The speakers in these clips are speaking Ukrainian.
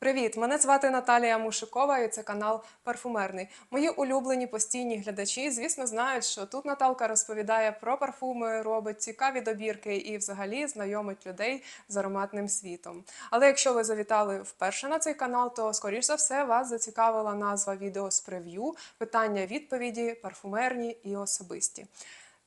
Привіт! Мене звати Наталія Мушикова і це канал Парфумерний. Мої улюблені постійні глядачі, звісно, знають, що тут Наталка розповідає про парфуми, робить цікаві добірки і взагалі знайомить людей з ароматним світом. Але якщо ви завітали вперше на цей канал, то скоріш за все вас зацікавила назва відео з прев'ю, питання, відповіді, парфумерні і особисті.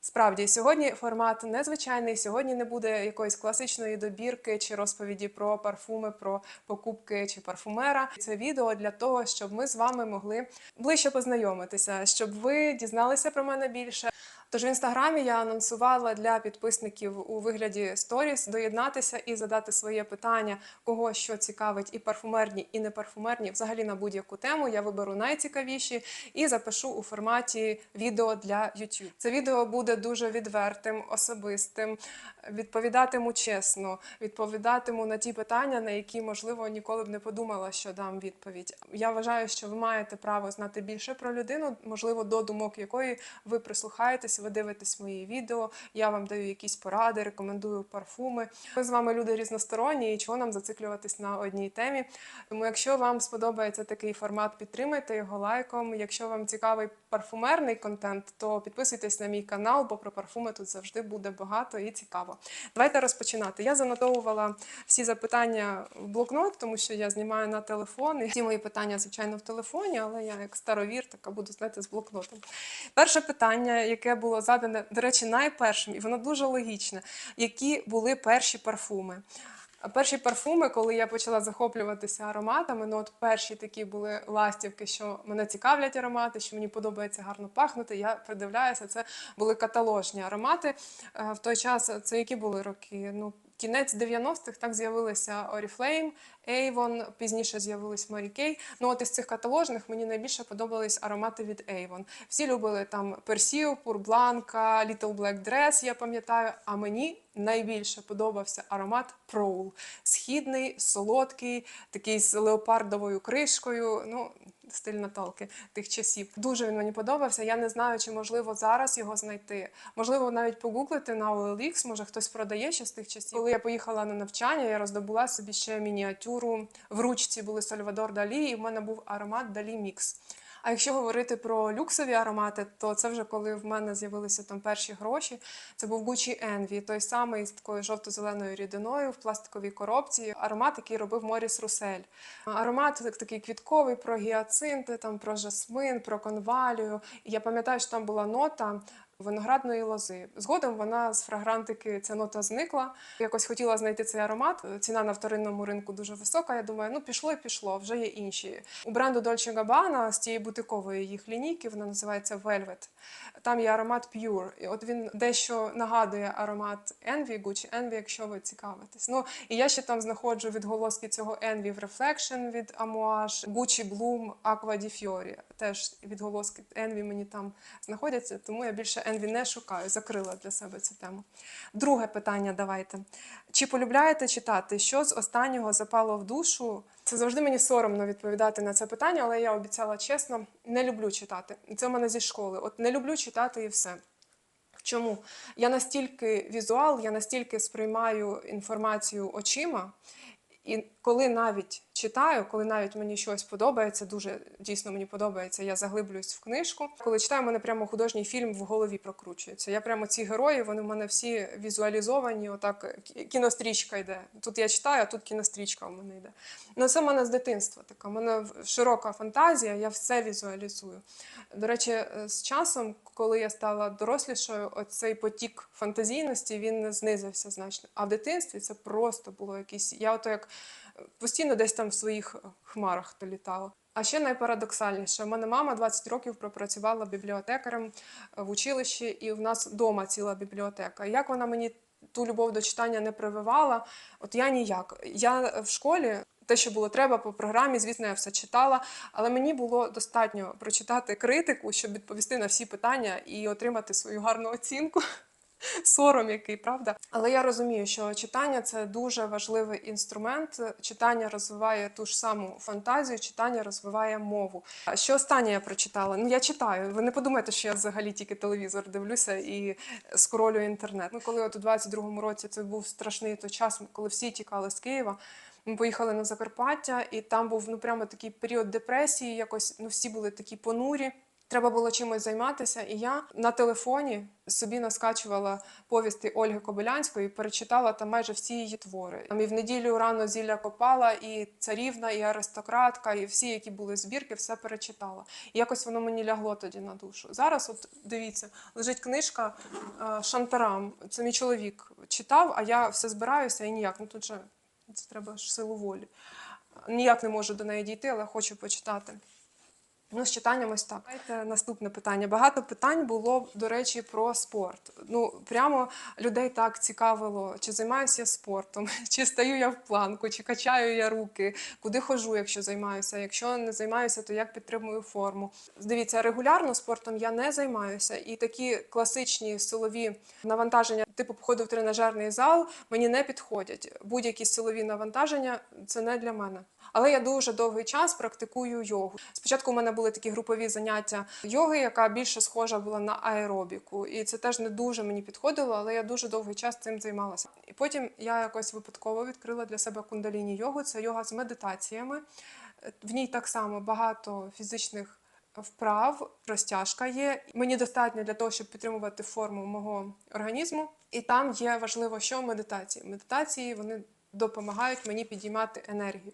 Справді, сьогодні формат незвичайний. Сьогодні не буде якоїсь класичної добірки чи розповіді про парфуми, про покупки чи парфумера. Це відео для того, щоб ми з вами могли ближче познайомитися, щоб ви дізналися про мене більше. Тож в інстаграмі я анонсувала для підписників у вигляді сторіс доєднатися і задати своє питання, кого що цікавить, і парфумерні, і не парфумерні, взагалі на будь-яку тему. Я виберу найцікавіші і запишу у форматі відео для YouTube. Це відео буде дуже відвертим, особистим. Відповідатиму чесно, відповідатиму на ті питання, на які можливо ніколи б не подумала, що дам відповідь. Я вважаю, що ви маєте право знати більше про людину, можливо, до думок якої ви прислухаєтесь, ви дивитесь мої відео. Я вам даю якісь поради, рекомендую парфуми. Ми з вами люди різносторонні, і чого нам зациклюватись на одній темі. Тому, якщо вам сподобається такий формат, підтримайте його лайком. Якщо вам цікавий парфумерний контент, то підписуйтесь на мій канал, бо про парфуми тут завжди буде багато і цікаво. Давайте розпочинати. Я занотовувала всі запитання в блокнот, тому що я знімаю на телефон. І всі мої питання, звичайно, в телефоні, але я як старовір, така буду знаєте, з блокнотом. Перше питання, яке було задане, до речі, найпершим, і воно дуже логічне. Які були перші парфуми? Перші парфуми, коли я почала захоплюватися ароматами, ну от перші такі були ластівки, що мене цікавлять аромати, що мені подобається гарно пахнути. Я придивляюся, це були каталожні аромати. Е, В той час це які були роки? Ну, кінець 90-х так з'явилися Oriflame, Avon, пізніше з'явились Mary Kay. Ну от із цих каталожних мені найбільше подобались аромати від Avon. Всі любили там Persil, Pur Blanca, Little Black Dress, я пам'ятаю. А мені найбільше подобався аромат Prowl. Східний, солодкий, такий з леопардовою кришкою. Ну, стиль Наталки тих часів. Дуже він мені подобався. Я не знаю, чи можливо зараз його знайти. Можливо, навіть погуглити на OLX, може хтось продає ще з тих часів. Коли я поїхала на навчання, я роздобула собі ще мініатюру. В ручці були Сальвадор Далі, і в мене був аромат Далі Мікс. А якщо говорити про люксові аромати, то це вже коли в мене з'явилися там перші гроші. Це був Gucci Envy, той самий з такою жовто-зеленою рідиною в пластиковій коробці. Аромат, який робив Моріс Русель. Аромат так- такий квітковий про гіацинти, там про жасмин, про конвалію. Я пам'ятаю, що там була нота. Виноградної лози. Згодом вона з фрагрантики ця нота зникла. Якось хотіла знайти цей аромат. Ціна на вторинному ринку дуже висока. Я думаю, ну пішло і пішло, вже є інші. У бренду Dolce Gabbana з тієї бутикової їх лінійки, вона називається Velvet. Там є аромат Pure. І от він дещо нагадує аромат Envy, Gucci Envy, якщо ви цікавитесь. Ну і я ще там знаходжу відголоски цього Envy в Reflection від Amouage, Gucci Bloom, Aqua di Fiori. Теж відголоски Envy мені там знаходяться, тому я більше Envy не шукаю. Закрила для себе цю тему. Друге питання давайте. Чи полюбляєте читати? Що з останнього запало в душу? Це завжди мені соромно відповідати на це питання, але я обіцяла чесно, не люблю читати. Це в мене зі школи. От не люблю читати і все. Чому? Я настільки візуал, я настільки сприймаю інформацію очима, і коли навіть читаю, коли навіть мені щось подобається, дуже дійсно мені подобається, я заглиблююсь в книжку. Коли читаю, у мене прямо художній фільм в голові прокручується. Я прямо ці герої, вони в мене всі візуалізовані, отак кінострічка йде. Тут я читаю, а тут кінострічка в мене йде. Ну це в мене з дитинства така. У мене широка фантазія, я все візуалізую. До речі, е, з часом, коли я стала дорослішою, оцей потік фантазійності він знизився значно. А в дитинстві це просто було якісь. Я ото як постійно десь там в своїх е, хмарах то літала. А ще найпарадоксальніше, у мене мама 20 років пропрацювала бібліотекарем е, в училищі, і в нас вдома ціла бібліотека. Як вона мені ту любов до читання не прививала, от я ніяк. Я в школі. Те, що було треба по програмі, звісно, я все читала, але мені було достатньо прочитати критику, щоб відповісти на всі питання і отримати свою гарну оцінку. Сором який, правда? Але я розумію, що читання це дуже важливий інструмент. Читання розвиває ту ж саму фантазію, читання розвиває мову. Що останнє я прочитала? Ну я читаю. Ви не подумайте, що я взагалі тільки телевізор дивлюся і скролюю інтернет. Ну коли от у 22-му році це був страшний той час, коли всі тікали з Києва. Ми поїхали на Закарпаття, і там був ну прямо такий період депресії. Якось ну всі були такі понурі. Треба було чимось займатися, і я на телефоні собі наскачувала повісти Ольги Кобилянської, перечитала там майже всі її твори. Там і в неділю рано зілля копала, і царівна, і аристократка, і всі, які були збірки, все перечитала. І якось воно мені лягло тоді на душу. Зараз, от дивіться, лежить книжка е, Шантарам. Це мій чоловік читав, а я все збираюся і ніяк. Ну тут же це треба ж силу волі. Ніяк не можу до неї дійти, але хочу почитати. Ну, з читанням ось так. Давайте наступне питання. Багато питань було, до речі, про спорт. Ну, прямо людей так цікавило, чи займаюся я спортом, чи стаю я в планку, чи качаю я руки, куди ходжу, якщо займаюся. Якщо не займаюся, то як підтримую форму. Дивіться, регулярно спортом я не займаюся, і такі класичні силові навантаження, типу походу в тренажерний зал, мені не підходять. Будь-які силові навантаження це не для мене. Але я дуже довгий час практикую йогу. Спочатку у мене були такі групові заняття йоги, яка більше схожа була на аеробіку, і це теж не дуже мені підходило, але я дуже довгий час цим займалася. І потім я якось випадково відкрила для себе кундаліні йогу. Це йога з медитаціями. В ній так само багато фізичних вправ, розтяжка є. Мені достатньо для того, щоб підтримувати форму мого організму. І там є важливо, що медитації. Медитації вони допомагають мені підіймати енергію.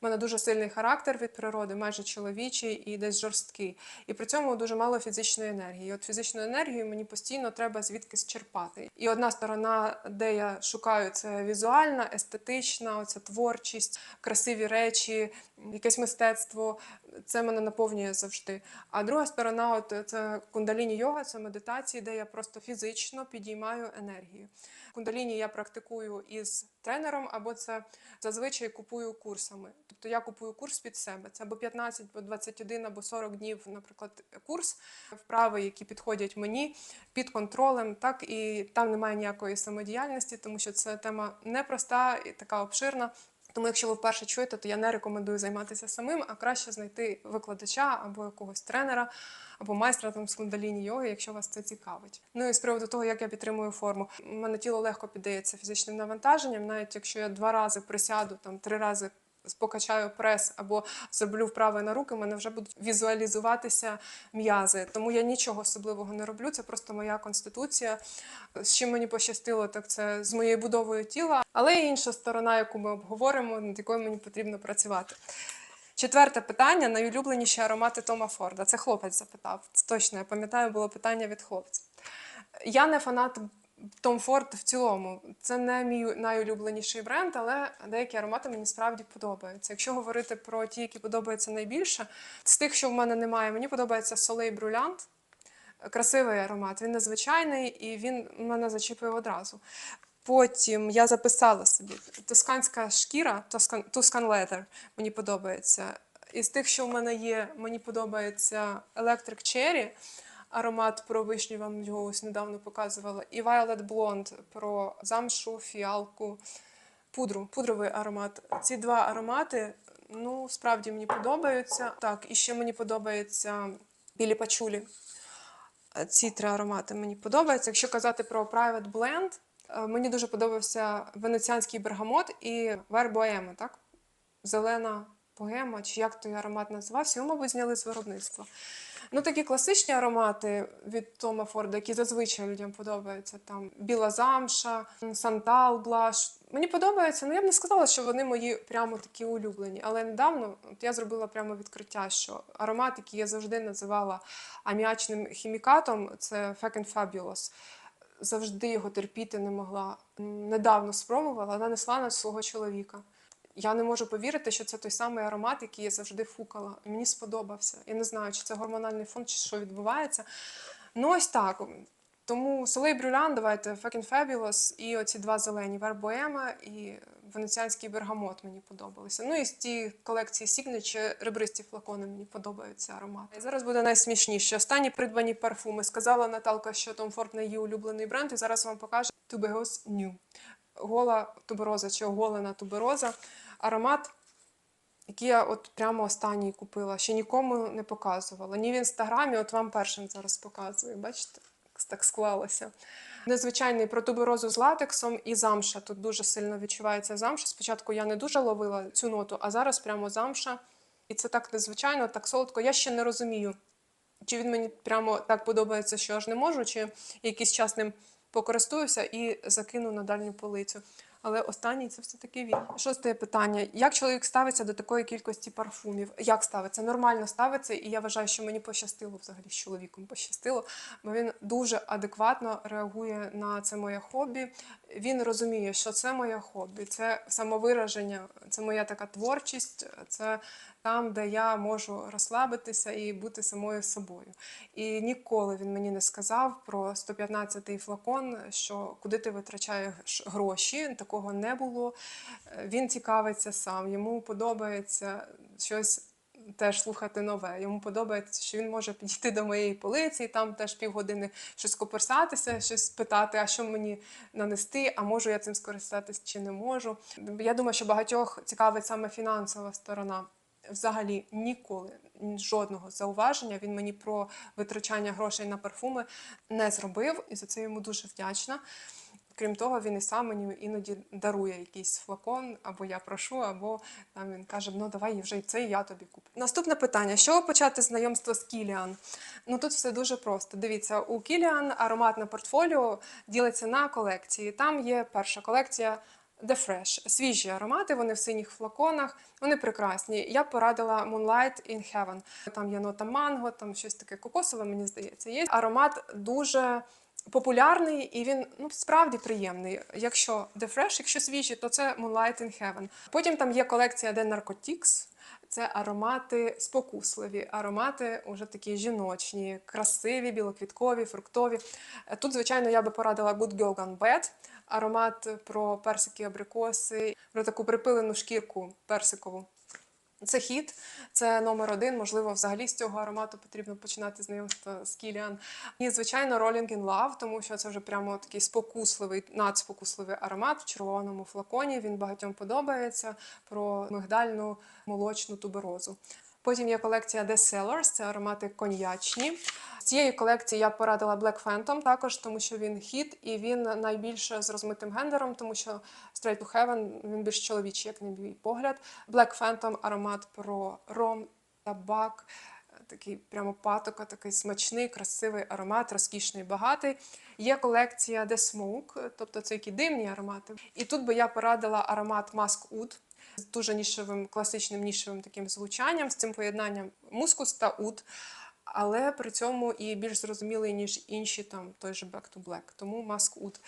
У мене дуже сильний характер від природи, майже чоловічий і десь жорсткий. І при цьому дуже мало фізичної енергії. І от фізичну енергію мені постійно треба звідкись черпати. І одна сторона, де я шукаю, це візуальна, естетична, оця творчість, красиві речі, якесь мистецтво. Це мене наповнює завжди. А друга сторона, от це кундаліні йога, це медитації, де я просто фізично підіймаю енергію. Кундаліні я практикую із тренером, або це зазвичай купую курсами. Тобто я купую курс під себе. Це або 15, або 21, або 40 днів, наприклад, курс вправи, які підходять мені під контролем. Так і там немає ніякої самодіяльності, тому що це тема непроста і така обширна. Тому, якщо ви вперше чуєте, то я не рекомендую займатися самим, а краще знайти викладача або якогось тренера, або майстра там з кундаліні йоги, якщо вас це цікавить. Ну і з приводу того, як я підтримую форму. Мене тіло легко піддається фізичним навантаженням, навіть якщо я два рази присяду, там три рази. Покачаю прес або зроблю вправи на руки, в мене вже будуть візуалізуватися м'язи. Тому я нічого особливого не роблю. Це просто моя конституція. З чим мені пощастило, так це з моєю будовою тіла. Але є інша сторона, яку ми обговоримо, над якою мені потрібно працювати. Четверте питання: найулюбленіші аромати Тома Форда. Це хлопець запитав. Це точно, я пам'ятаю, було питання від хлопця. Я не фанат Том Форд в цілому. Це не мій найулюбленіший бренд, але деякі аромати мені справді подобаються. Якщо говорити про ті, які подобаються найбільше, з тих, що в мене немає, мені подобається Soleil Brûlant. Красивий аромат, він незвичайний і він мене зачепив одразу. Потім я записала собі тосканська шкіра, Tuscan Leather, мені подобається. Із тих, що в мене є, мені подобається Electric Cherry, аромат про вишню, вам його ось недавно показувала, і Violet Blonde про замшу, фіалку, пудру, пудровий аромат. Ці два аромати, ну, справді мені подобаються. Так, і ще мені подобається білі пачулі. Ці три аромати мені подобаються. Якщо казати про Private Blend, е, мені дуже подобався венеціанський бергамот і вербоема, так? Зелена богема, чи як той аромат називався, його, мабуть, зняли з виробництва. Ну, такі класичні аромати від Тома Форда, які зазвичай людям подобаються. Там Біла замша, Сантал, Блаш. Мені подобається, ну я б не сказала, що вони мої прямо такі улюблені. Але недавно от я зробила прямо відкриття, що аромат, який я завжди називала аміачним хімікатом, це and Fabulous. Завжди його терпіти не могла. Недавно спробувала, нанесла на свого чоловіка. Я не можу повірити, що це той самий аромат, який я завжди фукала. Мені сподобався. Я не знаю, чи це гормональний фон, чи що відбувається. Ну, ось так. Тому Soleil Brûlant, давайте Fucking Fabulous і оці два зелені Вербоема і венеціанський бергамот мені подобалися. Ну і з ті колекції Signature ребристі флакони мені подобаються аромати. І зараз буде найсмішніше. Останні придбані парфуми. Сказала Наталка, що Tom Ford не її улюблений бренд, і зараз вам покажу Tuberose New. Гола тубероза чи оголена тубероза. Аромат, який я от прямо останній купила. Ще нікому не показувала. Ні в інстаграмі, от вам першим зараз показую. Бачите, так склалося. Незвичайний про туберозу з латексом і замша. Тут дуже сильно відчувається замша. Спочатку я не дуже ловила цю ноту, а зараз прямо замша. І це так незвичайно, так солодко. Я ще не розумію, чи він мені прямо так подобається, що аж не можу, чи якийсь час ним покористуюся і закину на дальню полицю. Але останній це все-таки він. Шосте питання: як чоловік ставиться до такої кількості парфумів? Як ставиться? Нормально ставиться, і я вважаю, що мені пощастило взагалі з чоловіком пощастило, бо він дуже адекватно реагує на це моє хобі. Він розуміє, що це моє хобі, це самовираження, це моя така творчість, це там, де я можу розслабитися і бути самою собою. І ніколи він мені не сказав про 115-й флакон, що куди ти витрачаєш гроші. Такого не було. Е, Він цікавиться сам, йому подобається щось. Теж слухати нове. Йому подобається, що він може підійти до моєї полиці, і там теж півгодини щось коперсатися, щось питати, а що мені нанести, а можу я цим скористатись чи не можу. Я думаю, що багатьох цікавить саме фінансова сторона. Взагалі ніколи жодного зауваження він мені про витрачання грошей на парфуми не зробив, і за це йому дуже вдячна. Крім того, він і сам мені іноді дарує якийсь флакон, або я прошу, або там він каже: ну давай вже і це я тобі куплю. Наступне питання: чого почати знайомство з Кіліан? Ну тут все дуже просто. Дивіться, у Кіліан ароматне портфоліо ділиться на колекції. Там є перша колекція. The Fresh. свіжі аромати, вони в синіх флаконах, вони прекрасні. Я порадила Moonlight in Heaven. Там є нота манго, там щось таке кокосове, мені здається. Є аромат дуже популярний і він ну справді приємний. Якщо The Fresh, якщо свіжі, то це Moonlight in Heaven. Потім там є колекція The Narcotics. Це аромати спокусливі, аромати вже такі жіночні, красиві, білоквіткові, фруктові. Тут, звичайно, я би порадила Good Girl Gone Bad, аромат про персики, абрикоси, про таку припилену шкірку персикову. Це хід, це номер один. Можливо, взагалі з цього аромату потрібно починати знайомство з Кіліан. І, звичайно, Rolling in Love, тому що це вже прямо такий спокусливий, надспокусливий аромат в червоному флаконі. Він багатьом подобається про мигдальну молочну туберозу. Потім є колекція The Cellars, це аромати коньячні. З цієї колекції я порадила Black Phantom також, тому що він хіт і він найбільше з розмитим гендером, тому що Straight to Heaven він більш чоловічий, як на мій погляд. Black Phantom аромат про ром, табак, такий прямо патока, такий смачний, красивий аромат, розкішний, багатий. Є колекція The Smoke, тобто це які димні аромати. І тут би я порадила аромат Musk Oud з дуже нішевим, класичним нішевим таким звучанням, з цим поєднанням мускус та уд, але при цьому і більш зрозумілий, ніж інші, там той же Back to Black, тому маск ут.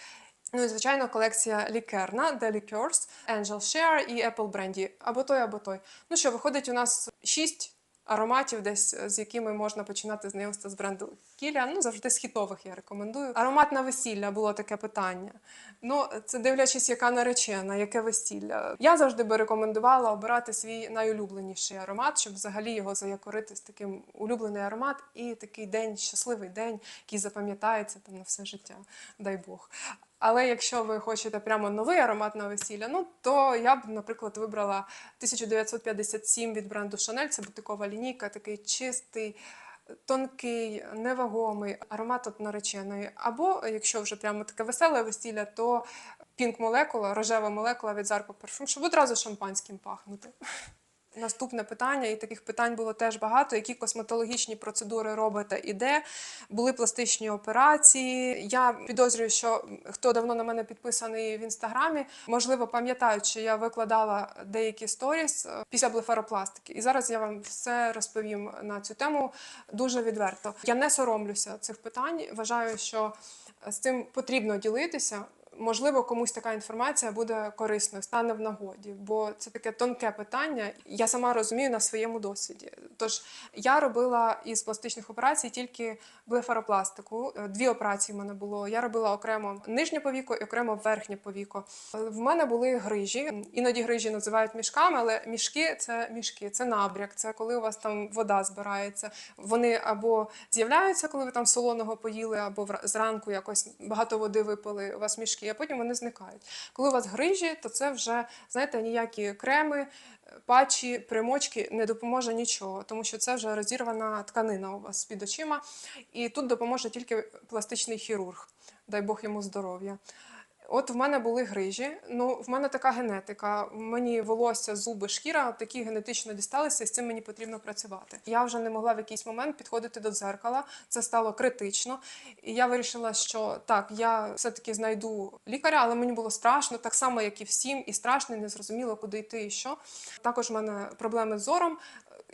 Ну і звичайно, колекція лікерна, The Liqueurs, Angel Share і Apple Brandy. Або той, або той. Ну що, виходить, у нас шість ароматів, десь з якими можна починати знайомство з бренду Кіліан. Ну, завжди з хітових я рекомендую. Аромат на весілля було таке питання. Ну, це дивлячись, яка наречена, яке весілля. Я завжди би рекомендувала обирати свій найулюбленіший аромат, щоб взагалі його заякорити з таким улюблений аромат і такий день, щасливий день, який запам'ятається там на все життя. Дай Бог. Але якщо ви хочете прямо новий аромат на весілля, ну то я б, наприклад, вибрала 1957 від бренду Chanel. Це бутикова лінійка, такий чистий, тонкий, невагомий аромат от нареченої. Або якщо вже прямо таке веселе весілля, то пінк молекула, рожева молекула від Zarco Parfum, щоб одразу шампанським пахнути. Наступне питання, і таких питань було теж багато. Які косметологічні процедури робите і де? Були пластичні операції. Я підозрюю, що хто давно на мене підписаний в інстаграмі, можливо, пам'ятають, що я викладала деякі сторіс е, після блефаропластики. І зараз я вам все розповім на цю тему дуже відверто. Я не соромлюся цих питань. Вважаю, що з цим потрібно ділитися. Можливо, комусь така інформація буде корисною, стане в нагоді, бо це таке тонке питання. Я сама розумію на своєму досвіді. Тож я робила із пластичних операцій тільки блефаропластику. Е, Дві операції в мене було. Я робила окремо нижнє повіко і окремо верхнє повіко. В мене були грижі. Іноді грижі називають мішками, але мішки це мішки, це набряк. Це коли у вас там вода збирається. Вони або з'являються, коли ви там солоного поїли, або зранку якось багато води випили. У вас мішки а потім вони зникають. Коли у вас грижі, то це вже знаєте ніякі креми, патчі, примочки не допоможе нічого, тому що це вже розірвана тканина у вас під очима, і тут допоможе тільки пластичний хірург. Дай Бог йому здоров'я. От в мене були грижі. Ну, в мене така генетика. Мені волосся, зуби, шкіра такі генетично дісталися, і з цим мені потрібно працювати. Я вже не могла в якийсь момент підходити до дзеркала. Це стало критично. І я вирішила, що так, я все-таки знайду лікаря, але мені було страшно, так само, як і всім, і страшно, і не зрозуміло, куди йти і що. Також в мене проблеми з зором.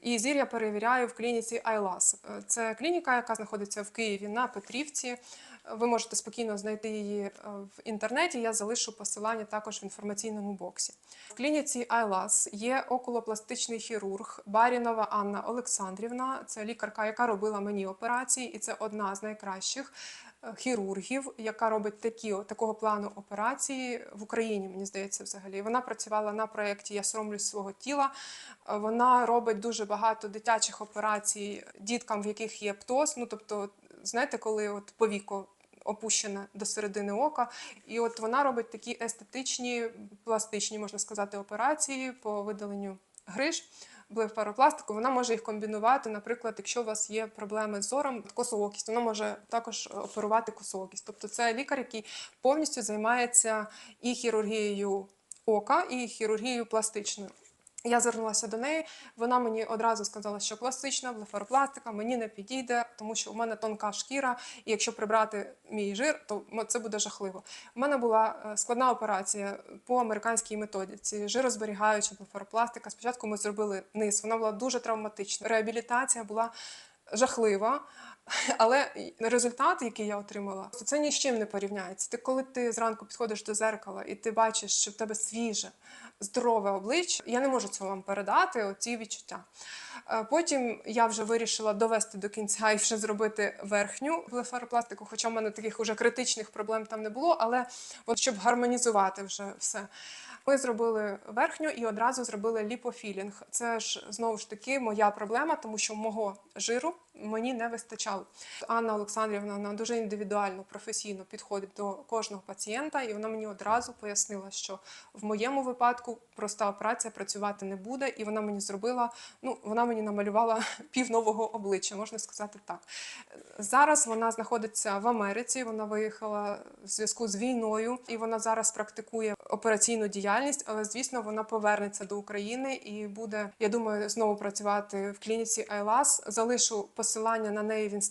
І зір я перевіряю в клініці ILAS. Це клініка, яка знаходиться в Києві на Петрівці. Ви можете спокійно знайти її е, в інтернеті. Я залишу посилання також в інформаційному боксі. В клініці ILAS є околопластичний хірург Барінова Анна Олександрівна. Це лікарка, яка робила мені операції, і це одна з найкращих е, хірургів, яка робить такі такого плану операції в Україні. Мені здається, взагалі вона працювала на проєкті Я соромлюсь свого тіла. Е, Вона робить дуже багато дитячих операцій діткам, в яких є птоз. Ну тобто, знаєте, коли от повіко опущене до середини ока, і от вона робить такі естетичні, пластичні, можна сказати, операції по видаленню гриж. Блефаропластику, вона може їх комбінувати. Наприклад, якщо у вас є проблеми з зором, косоокість, вона може також оперувати косоокість. Тобто це лікар, який повністю займається і хірургією ока, і хірургією пластичною. Я звернулася до неї. Вона мені одразу сказала, що пластична блефаропластика мені не підійде, тому що у мене тонка шкіра, і якщо прибрати мій жир, то це буде жахливо. У мене була е, складна операція по американській методиці, жирозберігаюча блефаропластика. Спочатку ми зробили низ, вона була дуже травматична. Реабілітація була жахлива. Але результат, який я отримала, це ні з чим не порівняється. Ти коли ти зранку підходиш до зеркала і ти бачиш, що в тебе свіже, здорове обличчя, я не можу цього вам передати, оці відчуття. Е, Потім я вже вирішила довести до кінця і вже зробити верхню блефаропластику, хоча в мене таких уже критичних проблем там не було, але от щоб гармонізувати вже все. Ми зробили верхню і одразу зробили ліпофілінг. Це ж знову ж таки моя проблема, тому що мого жиру мені не вистачало. Анна Олександрівна вона дуже індивідуально, професійно підходить до кожного пацієнта, і вона мені одразу пояснила, що в моєму випадку проста операція працювати не буде, і вона мені зробила. Ну, вона мені намалювала пів нового обличчя, можна сказати так. Зараз вона знаходиться в Америці. Вона виїхала в зв'язку з війною, і вона зараз практикує операційну діяльність. Але звісно, вона повернеться до України і буде, я думаю, знову працювати в клініці ILAS. Залишу посилання на неї в інстаграмі.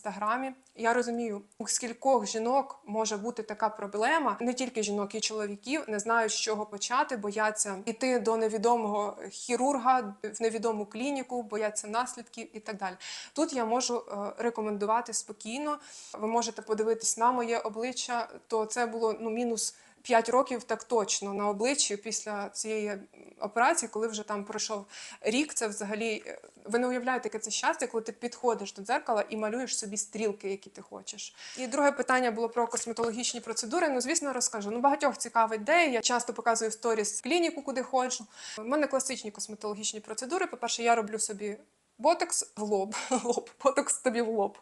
Я розумію, у скількох жінок може бути така проблема, не тільки жінок, і чоловіків не знають, з чого почати, бояться йти до невідомого хірурга в невідому клініку, бояться наслідків і так далі. Тут я можу е, рекомендувати спокійно. Ви можете подивитись на моє обличчя, то це було ну мінус. 5 років так точно на обличчі після цієї операції, коли вже там пройшов рік, це взагалі е, ви не уявляєте, яке це щастя, коли ти підходиш до дзеркала і малюєш собі стрілки, які ти хочеш. І друге питання було про косметологічні процедури. Ну, звісно, розкажу. Ну, багатьох цікавить де. Я часто показую в сторіс клініку, куди ходжу. У мене класичні косметологічні процедури. По-перше, я роблю собі Ботокс в лоб, лоб, ботокс тобі в лоб.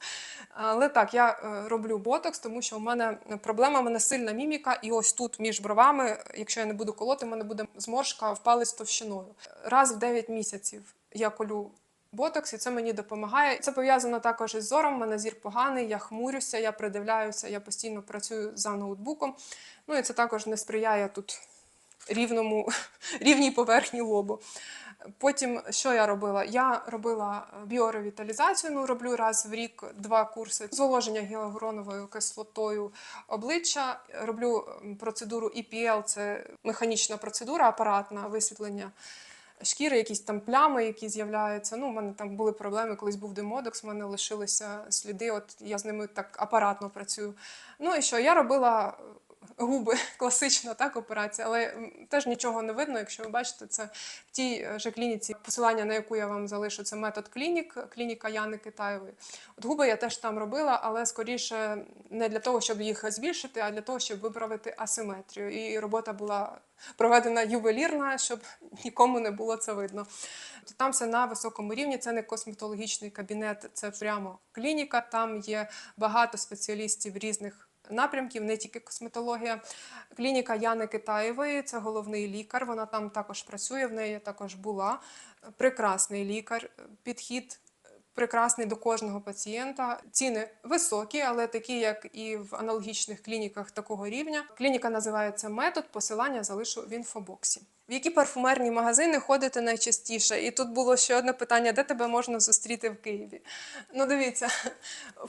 Але так, я е, роблю ботокс, тому що у мене проблема, у мене сильна міміка, і ось тут між бровами, якщо я не буду колоти, у мене буде зморшка в палець товщиною. Раз в 9 місяців я колю ботокс, і це мені допомагає. Це пов'язано також із зором. У мене зір поганий, я хмурюся, я придивляюся, я постійно працюю за ноутбуком. Ну і це також не сприяє тут рівному, рівній поверхні лобу. Потім що я робила? Я робила біоревіталізацію, ну роблю раз в рік два курси зволоження гіалуроновою кислотою обличчя. Роблю процедуру EPL, це механічна процедура, апаратна висвітлення шкіри, якісь там плями, які з'являються. Ну, у мене там були проблеми, колись був демодекс, в мене лишилися сліди. От я з ними так апаратно працюю. Ну і що? Я робила губи класична так операція, але теж нічого не видно. Якщо ви бачите, це в тій е, же клініці, посилання на яку я вам залишу, це метод клінік, клініка Яни Китаєвої. От губи я теж там робила, але скоріше не для того, щоб їх збільшити, а для того, щоб виправити асиметрію. І робота була проведена ювелірна, щоб нікому не було це видно. То там все на високому рівні. Це не косметологічний кабінет, це прямо клініка. Там є багато спеціалістів різних напрямків, не тільки косметологія. Клініка Яни Китаєвої, це головний лікар. Вона там також працює, в неї також була. Прекрасний лікар, підхід прекрасний до кожного пацієнта. Ціни високі, але такі, як і в аналогічних клініках такого рівня. Клініка називається Метод. Посилання залишу в інфобоксі. В які парфумерні магазини ходите найчастіше? І тут було ще одне питання: де тебе можна зустріти в Києві? Ну, дивіться,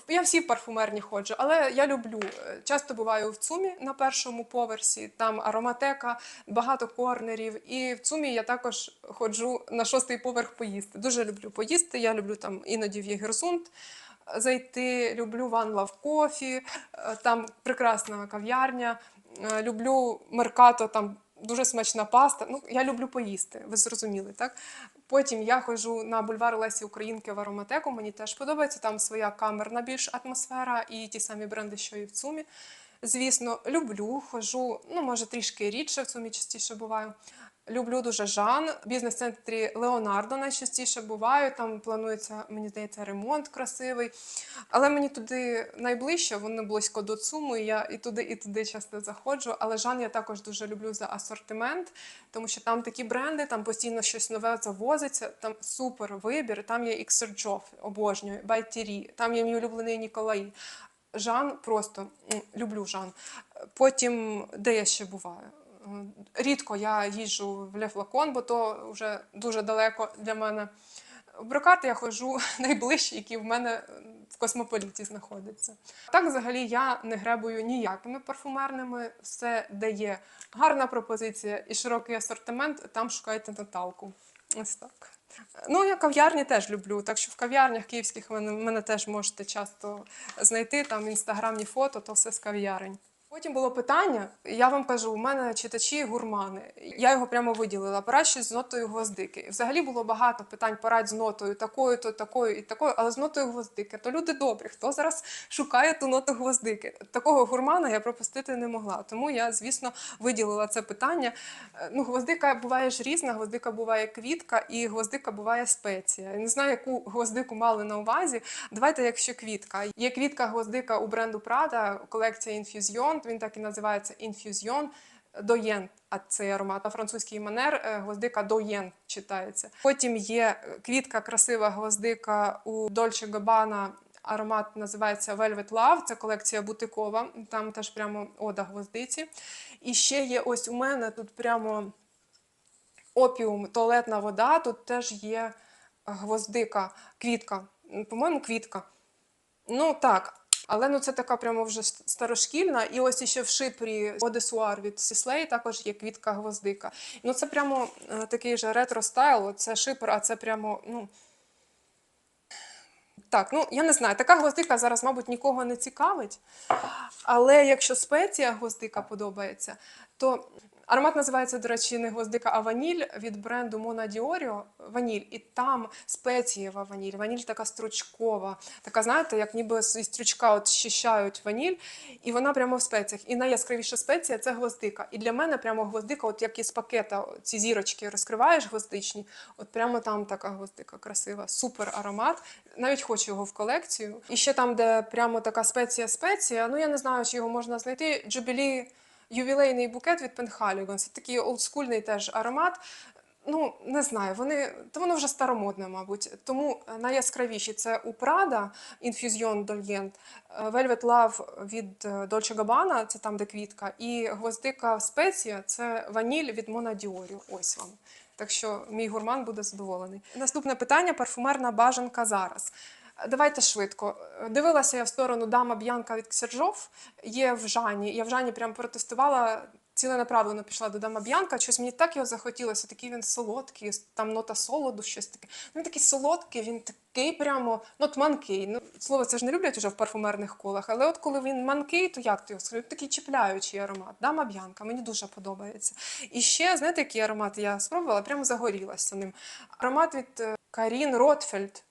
я всі парфумерні ходжу, але я люблю. Часто буваю в ЦУМі на першому поверсі, там ароматека, багато корнерів. І в ЦУМі я також ходжу на шостий поверх поїсти. Дуже люблю поїсти. Я люблю там іноді в Єгерзунд зайти. Люблю One Love Coffee, там прекрасна кав'ярня. Люблю Меркато, там дуже смачна паста. Ну, я люблю поїсти, ви зрозуміли, так? Потім я ходжу на бульвар Лесі Українки в ароматеку. Мені теж подобається. Там своя камерна більш атмосфера і ті самі бренди, що і в ЦУМі. Звісно, люблю, хожу, ну, може, трішки рідше в ЦУМі частіше буваю. Люблю дуже Жан. В бізнес-центрі Леонардо найчастіше буваю. Там планується, мені здається, ремонт красивий. Але мені туди найближче, воно близько до ЦУМу, і я і туди, і туди часто заходжу. Але Жан я також дуже люблю за асортимент, тому що там такі бренди, там постійно щось нове завозиться, там супер вибір. Там є Xerjoff, обожнюю, Thierry, там є мій улюблений Ніколаї. Жан просто люблю Жан. Потім, де я ще буваю? Рідко я їжджу в Лефлакон, бо то вже дуже далеко для мене. В брокарти я ходжу найближчі, які в мене в космополіті знаходяться. Так, взагалі, я не гребую ніякими парфумерними. Все, де є гарна пропозиція і широкий асортимент, там шукайте Наталку. Ось так. Ну, я кав'ярні теж люблю, так що в кав'ярнях київських мене, мене теж можете часто знайти, там інстаграмні фото, то все з кав'ярень. Потім було питання, я вам кажу, у мене читачі гурмани. Я його прямо виділила. Порадь щось з нотою гвоздики. Взагалі було багато питань порадь з нотою такою, то такою і такою, але з нотою гвоздики. То люди добрі. Хто зараз шукає ту ноту гвоздики? Такого гурмана я пропустити не могла. Тому я, звісно, виділила це питання. Е, Ну, гвоздика буває ж різна, гвоздика буває квітка і гвоздика буває спеція. Не знаю, яку гвоздику мали на увазі. Давайте, якщо квітка. Є квітка гвоздика у бренду Prada, колекція Infusion, він так і називається Infusion Доєн, а цей аромат на французький манер е, гвоздика Доєн читається. Потім є е, квітка, красива гвоздика у Dolce Gabbana, Аромат називається Velvet Love, це колекція бутикова, там теж прямо ода гвоздиці. І ще є ось у мене тут прямо опіум, туалетна вода, тут теж є гвоздика, квітка. По-моєму, квітка. Ну так. Але ну це така прямо вже старошкільна. І ось іще в шипрі Одесуар від Сіслей також є квітка гвоздика. Ну це прямо е, такий же ретро стайл. Це шипр, а це прямо, ну. Так, ну я не знаю, така гвоздика зараз, мабуть, нікого не цікавить. Але якщо спеція гвоздика подобається, то аромат називається, до речі, не гвоздика, а ваніль від бренду Mona Diorio ваніль. І там спецієва ваніль. Ваніль така стручкова, така, знаєте, як ніби зі стручка от щищають ваніль, і вона прямо в спеціях. І найяскравіша спеція це гвоздика. І для мене прямо гвоздика, от як із пакета ці зірочки розкриваєш гвоздичні, от прямо там така гвоздика красива, супер аромат. Навіть хочу його в колекцію. І ще там, де прямо така спеція-спеція, ну я не знаю, чи його можна знайти. Джубілі ювілейний букет від Penhaligon. Це такий олдскульний теж аромат. Ну, не знаю, вони то воно вже старомодне, мабуть. Тому найяскравіші це у Prada Infusion Dolient, е, Velvet Love від е, Dolce Gabbana, це там, де квітка, і гвоздика спеція це ваніль від Mona Dior. Ось вам. Так що мій гурман буде задоволений. Наступне питання: парфумерна бажанка зараз. Давайте швидко. Дивилася я в сторону дама Б'янка від Ксержов. Є в Жані. Я в Жані прям протестувала. Ціленаправленно пішла до Дама Б'янка. Щось мені так його захотілося. Такий він солодкий, там нота солоду, щось таке. Він такий солодкий, він такий прямо, ну, от манкий. Ну, слово, це ж не люблять уже в парфумерних колах, але от коли він манкий, то як ти його сказати? Такий чіпляючий аромат. Дама Б'янка, мені дуже подобається. І ще, знаєте, який аромат я спробувала, прямо загорілася ним. Аромат від е, Карін Ротфельд.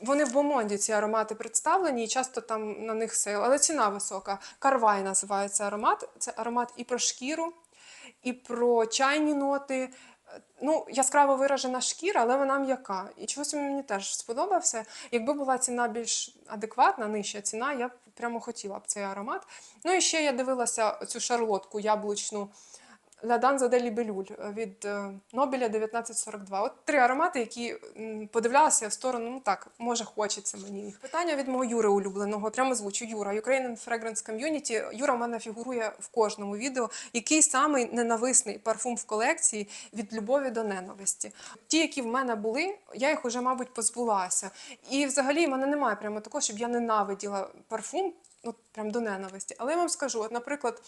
Вони в Бомонді ці аромати представлені, і часто там на них сейл, але ціна висока. Карвай називається аромат. Це аромат і про шкіру, і про чайні ноти. Ну, яскраво виражена шкіра, але вона м'яка. І чогось мені теж сподобався. Якби була ціна більш адекватна, нижча ціна, я б прямо хотіла б цей аромат. Ну і ще я дивилася цю шарлотку яблучну La Danza delle Bellulle від е, Нобеля 1942. От три аромати, які подивлялася в сторону, ну так, може, хочеться мені їх. Питання від мого Юри улюбленого. Прямо звучу Юра. Ukrainian Fragrance Community. Юра в мене фігурує в кожному відео. Який самий ненависний парфум в колекції від любові до ненависті? Ті, які в мене були, я їх уже, мабуть, позбулася. І взагалі в мене немає прямо такого, щоб я ненавиділа парфум, ну прям до ненависті. Але я вам скажу, от, наприклад.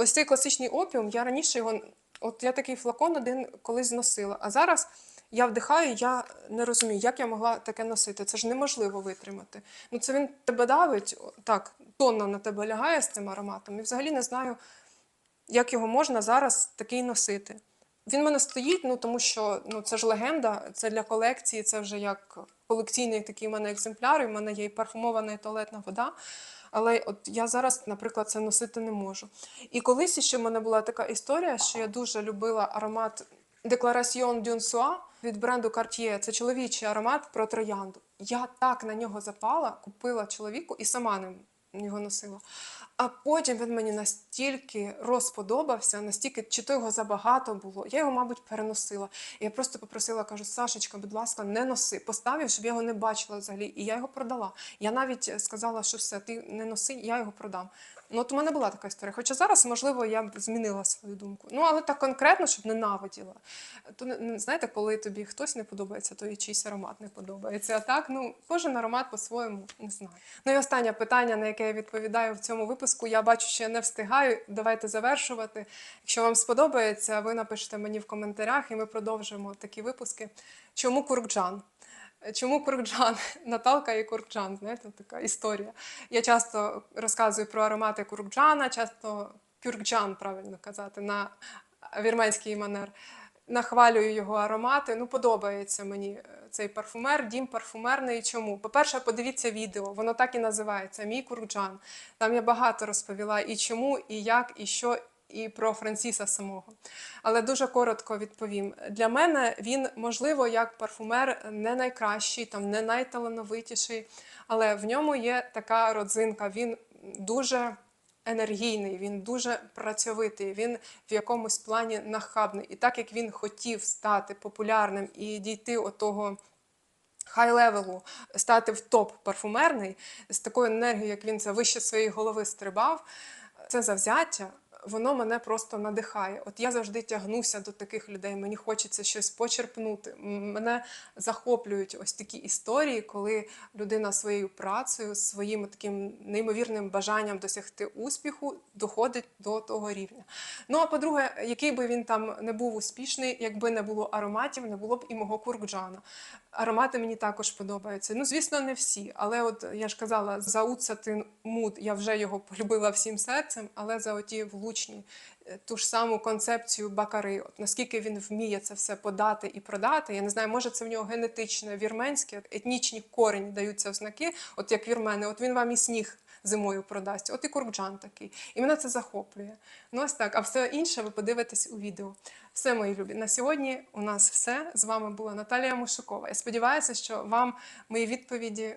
Ось цей класичний опіум, я раніше його, от я такий флакон один колись зносила. А зараз я вдихаю, я не розумію, як я могла таке носити. Це ж неможливо витримати. Ну це він тебе давить, так, тонна на тебе лягає з цим ароматом. І взагалі не знаю, як його можна зараз такий носити. Він в мене стоїть, ну тому що ну, це ж легенда, це для колекції, це вже як колекційний такий в мене екземпляр, і в мене є і парфумована і туалетна вода. Але от я зараз, наприклад, це носити не можу. І колись ще в мене була така історія, що я дуже любила аромат Declaration Дюнсуа від бренду Cartier. Це чоловічий аромат про троянду. Я так на нього запала, купила чоловіку і сама ним його носила. А потім він мені настільки розподобався, настільки чи то його забагато було. Я його, мабуть, переносила. Я просто попросила, кажу, Сашечка, будь ласка, не носи. Поставив, щоб я його не бачила взагалі. І я його продала. Я навіть сказала, що все, ти не носи, я його продам. Ну, от у мене була така історія. Хоча зараз, можливо, я б змінила свою думку. Ну, але так конкретно, щоб ненавиділа. То знаєте, коли тобі хтось не подобається, то і чийсь аромат не подобається. А так, ну, кожен аромат по-своєму не знаю. Ну і останнє питання, на яке я відповідаю в цьому випуску. Я бачу, що я не встигаю. Давайте завершувати. Якщо вам сподобається, ви напишете мені в коментарях, і ми продовжимо такі випуски. Чому куркджан? Чому куркджан? Наталка і куркджан, знаєте, така історія. Я часто розказую про аромати куркджана, часто кюркджан, правильно казати, на вірменський манер. Нахвалюю його аромати. Ну, подобається мені е, цей парфумер, дім парфумерний. Чому? По-перше, подивіться відео, воно так і називається Мій куркджан. Там я багато розповіла і чому, і як, і що, і про Франсіса самого. Але дуже коротко відповім. Для мене він, можливо, як парфумер не найкращий, там не найталановитіший, але в ньому є така родзинка. Він дуже енергійний, він дуже працьовитий, він в якомусь плані нахабний. І так як він хотів стати популярним і дійти отого хай-левелу, стати в топ парфумерний, з такою енергією, як він це вище своєї голови стрибав, це завзяття. Воно мене просто надихає. От я завжди тягнуся до таких людей. Мені хочеться щось почерпнути. Мене захоплюють ось такі історії, коли людина своєю працею, своїм таким неймовірним бажанням досягти успіху доходить до того рівня. Ну а по-друге, який би він там не був успішний, якби не було ароматів, не було б і мого куркджана. Аромати мені також подобаються. Ну, звісно, не всі. Але от я ж казала, за Уцатин Муд я вже його полюбила всім серцем, але за оті влучні е, ту ж саму концепцію бакари, от наскільки він вміє це все подати і продати. Я не знаю, може це в нього генетичне вірменське, етнічні корені даються ознаки, от як вірмени, от він вам і сніг. Зимою продасть, от і куркджан такий. І мене це захоплює. Ну ось так. А все інше ви подивитесь у відео. Все, мої любі. На сьогодні у нас все. З вами була Наталія Мушукова. Я сподіваюся, що вам мої відповіді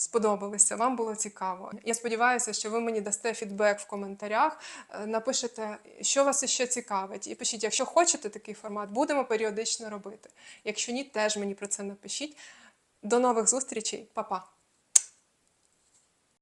сподобалися, вам було цікаво. Я сподіваюся, що ви мені дасте фідбек в коментарях, е, напишете, що вас ще цікавить, і пишіть, якщо хочете такий формат, будемо періодично робити. Якщо ні, теж мені про це напишіть. До нових зустрічей, Па-па!